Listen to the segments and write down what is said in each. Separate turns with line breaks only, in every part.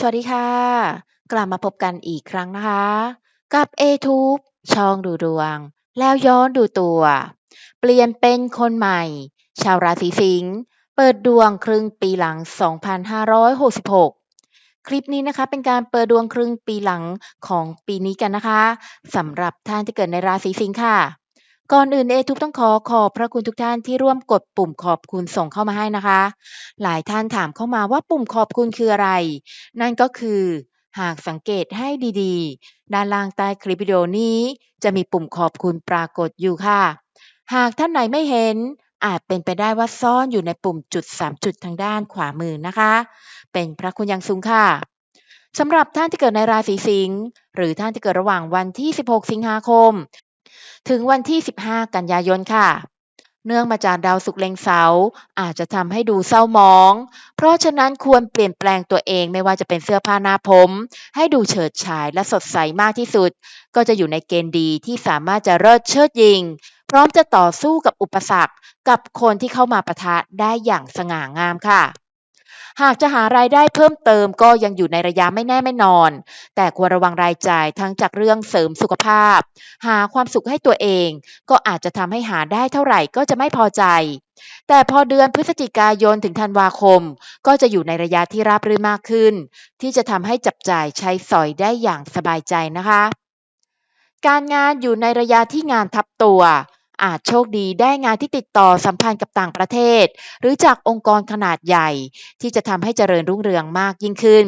สวัสดีค่ะ กลับมาพบกันอีกครั้งนะคะ กับ A-Tube ช่องดูดวง แล้วย้อนดูตัว เปลี่ยนเป็นคนใหม่ ชาวราศีสิงห์เปิดดวงครึ่งปีหลัง 2566 คลิปนี้นะคะเป็นการเปิดดวงครึ่งปีหลังของปีนี้กันนะคะสำหรับท่านที่เกิดในราศีสิงห์ค่ะ ก่อนอื่นเอทุกต้องขอขอบพระคุณทุกท่านที่ร่วมกดปุ่มขอบคุณส่งเข้ามาให้นะคะ หลายท่านถามเข้ามาว่าปุ่มขอบคุณคืออะไร นั่นก็คือ หากสังเกตให้ดีๆ ด้านล่างใต้คลิปวิดีโอนี้ จะมีปุ่มขอบคุณปรากฏอยู่ค่ะ หากท่านไหนไม่เห็นอาจเป็นไปได้ว่าซ่อนอยู่ในปุ่มจุด 3 จุดทางด้านขวามือนะคะ เป็นพระคุณอย่างสูงค่ะสำหรับท่านที่เกิดในราศีสิงห์หรือท่านที่เกิดระหว่างวันที่ 16 สิงหาคม ถึงวันที่ 15 กันยายนค่ะ เนื่องมาจากดาวศุกร์เล็งเสาอาจจะทำให้ดูเศร้าหมอง เพราะฉะนั้นควรเปลี่ยนแปลงตัวเองไม่ว่าจะเป็นเสื้อผ้าหน้าผม ให้ดูเฉิดฉายและสดใสมากที่สุด ก็จะอยู่ในเกณฑ์ดีที่สามารถจะเลิศเชิดยิง พร้อมจะต่อสู้กับอุปสรรคกับคนที่เข้ามาปะทะได้อย่างสง่างามค่ะ หากจะหารายได้เพิ่มเติมก็ยังอยู่ในระยะไม่แน่ไม่นอน แต่ควรระวังรายจ่ายทั้งจากเรื่องเสริมสุขภาพ หาความสุขให้ตัวเอง ก็อาจจะทำให้หาได้เท่าไหร่ก็จะไม่พอใจ แต่พอเดือนพฤศจิกายนถึงธันวาคม ก็จะอยู่ในระยะที่ราบรื่นมากขึ้น ที่จะทำให้จับจ่ายใช้สอยได้อย่างสบายใจนะคะ การงานอยู่ในระยะที่งานทับตัว อาจโชคดีได้งานที่ติดต่อสัมพันธ์กับต่างประเทศ หรือจากองค์กรขนาดใหญ่ ที่จะทำให้เจริญรุ่งเรืองมากยิ่งขึ้น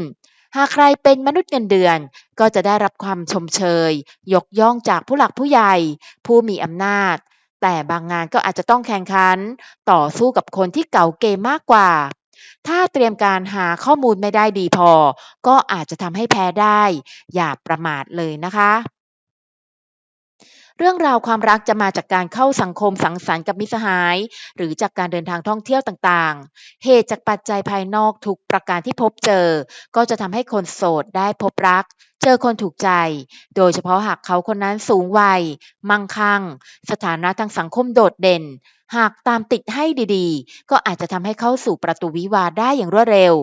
หากใครเป็นมนุษย์เงินเดือน ก็จะได้รับความชมเชย ยกย่องจากผู้หลักผู้ใหญ่ ผู้มีอำนาจ แต่บางงานก็อาจจะต้องแข่งขัน ต่อสู้กับคนที่เก่าเกมมากกว่าถ้าเตรียมการหาข้อมูลไม่ได้ดีพอ ก็อาจจะทำให้แพ้ได้ อย่าประมาทเลยนะคะ เรื่องราวความรักจะมาจากการเข้าสังคมสังสรรค์กับมิสหาย หรือจากการเดินทางท่องเที่ยวต่างๆ เหตุจากปัจจัยภายนอกทุกประการที่พบเจอ ก็จะทำให้คนโสดได้พบรัก เจอคนถูกใจ โดยเฉพาะหากเขาคนนั้นสูงวัย มั่งคั่ง สถานะทางสังคมโดดเด่น หากตามติดให้ดีๆ ก็อาจจะทำให้เข้าสู่ประตูวิวาได้อย่างรวดเร็ว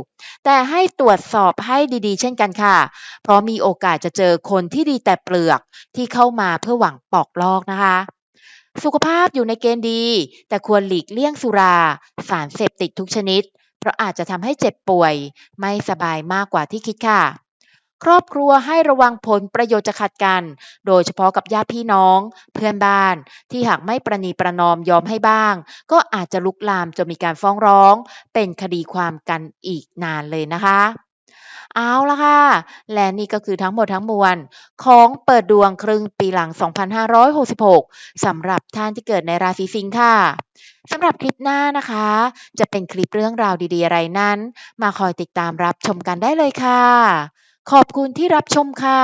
แต่ให้ตรวจสอบให้ดีๆ เช่นกันค่ะ เพราะมีโอกาสจะเจอคนที่ดีแต่เปลือกที่เข้ามาเพื่อหวังปอกลอกนะคะสุขภาพอยู่ในเกณฑ์ดี แต่ควรหลีกเลี่ยงสุรา สารเสพติดทุกชนิด เพราะอาจจะทำให้เจ็บป่วย ไม่สบายมากกว่าที่คิดค่ะ ครอบครัวให้ระวังผลประโยชน์จะขัดกัน โดยเฉพาะกับญาติพี่น้อง เพื่อนบ้าน ที่หากไม่ประนีประนอมยอมให้บ้าง ก็อาจจะลุกลามจนมีการฟ้องร้อง เป็นคดีความกันอีกนานเลยนะคะเอาละค่ะ และนี่ก็คือทั้งหมดทั้งมวล ของเปิดดวงครึ่งปีหลัง 2566 สำหรับท่านที่เกิดในราศีสิงค์ค่ะ สำหรับคลิปหน้านะคะ จะเป็นคลิปเรื่องราวดีๆ อะไรนั้น มาคอยติดตามรับชมกันได้เลยค่ะ ขอบคุณที่รับชมค่ะ